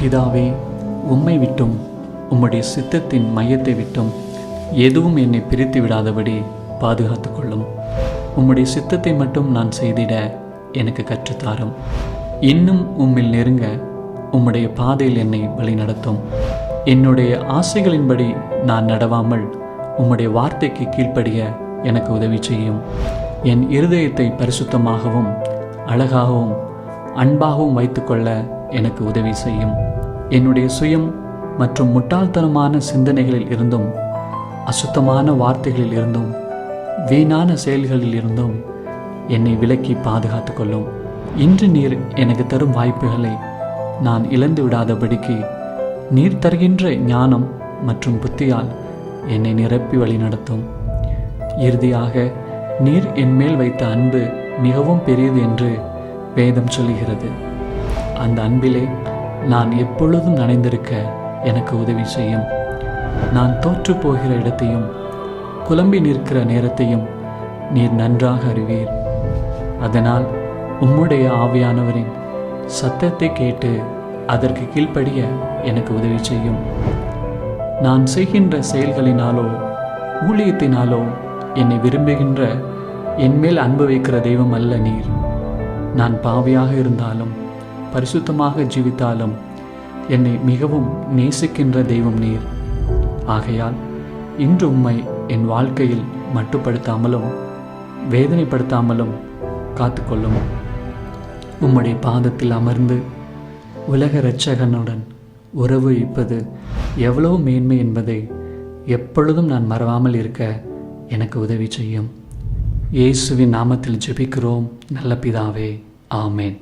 பிதாவே உம்மை விட்டும் உம்முடைய சித்தத்தின் மையத்தை விட்டும் எதுவும் என்னை பிரித்து விடாதபடி பாதுகாத்து கொள்ளும். உம்முடைய சித்தத்தை மட்டும் நான் செய்திட எனக்கு கற்றுத்தாரும். இன்னும் உம்மில் நெருங்க உம்முடைய பாதையில் என்னை வழிநடத்தும். என்னுடைய ஆசைகளின்படி நான் நடவாமல் உம்முடைய வார்த்தைக்கு கீழ்ப்படிய எனக்கு உதவி செய்யும். என் இருதயத்தை பரிசுத்தமாகவும் அழகாகவும் அன்பாகவும் வைத்துக்கொள்ள எனக்கு உதவி செய்யும். என்னுடைய சுயம் மற்றும் முட்டாள்தனமான சிந்தனைகளில் இருந்தும் அசுத்தமான வார்த்தைகளில் இருந்தும் வீணான செயல்களில் இருந்தும் என்னை விலக்கி பாதுகாத்து கொள்ளும். இன்று நீர் எனக்கு தரும் வாய்ப்புகளை நான் இழந்து விடாதபடிக்கு நீர் தருகின்ற ஞானம் மற்றும் புத்தியால் என்னை நிரப்பி வழிநடத்தும். இறுதியாக நீர் என்மேல் வைத்த அன்பு மிகவும் பெரியது என்று வேதம் சொல்லுகிறது. அந்த அன்பிலே நான் எப்பொழுதும் நனைந்திருக்க எனக்கு உதவி செய்யும். நான் தோற்று போகிற இடத்தையும் குழம்பி நிற்கிற நேரத்தையும் நீர் நன்றாக அறிவீர். அதனால் உம்முடைய ஆவியானவரின் சத்தத்தை கேட்டு அதற்கு கீழ்ப்படிய எனக்கு உதவி செய்யும். நான் செய்கின்ற செயல்களினாலோ ஊழியத்தினாலோ என்னை விரும்புகின்ற என்மேல் அன்பு வைக்கிற தெய்வம் அல்ல நீர். நான் பாவியாக இருந்தாலும் பரிசுத்தமாக ஜீவித்தாலும் என்னை மிகவும் நேசிக்கின்ற தெய்வம் நீர். ஆகையால் இன்று உம்மை என் வாழ்க்கையில் மட்டுப்படுத்தாமலும் வேதனைப்படுத்தாமலும் காத்துக்கொள்ளும். உம்முடைய பாதத்தில் அமர்ந்து உலக இரட்சகனுடன் உறவு வைப்பது எவ்வளவு மேன்மை என்பதை எப்பொழுதும் நான் மறவாமல் இருக்க எனக்கு உதவி செய்யும். இயேசுவின் நாமத்தில் ஜெபிக்கிறோம். நல்ல பிதாவே. ஆமேன்.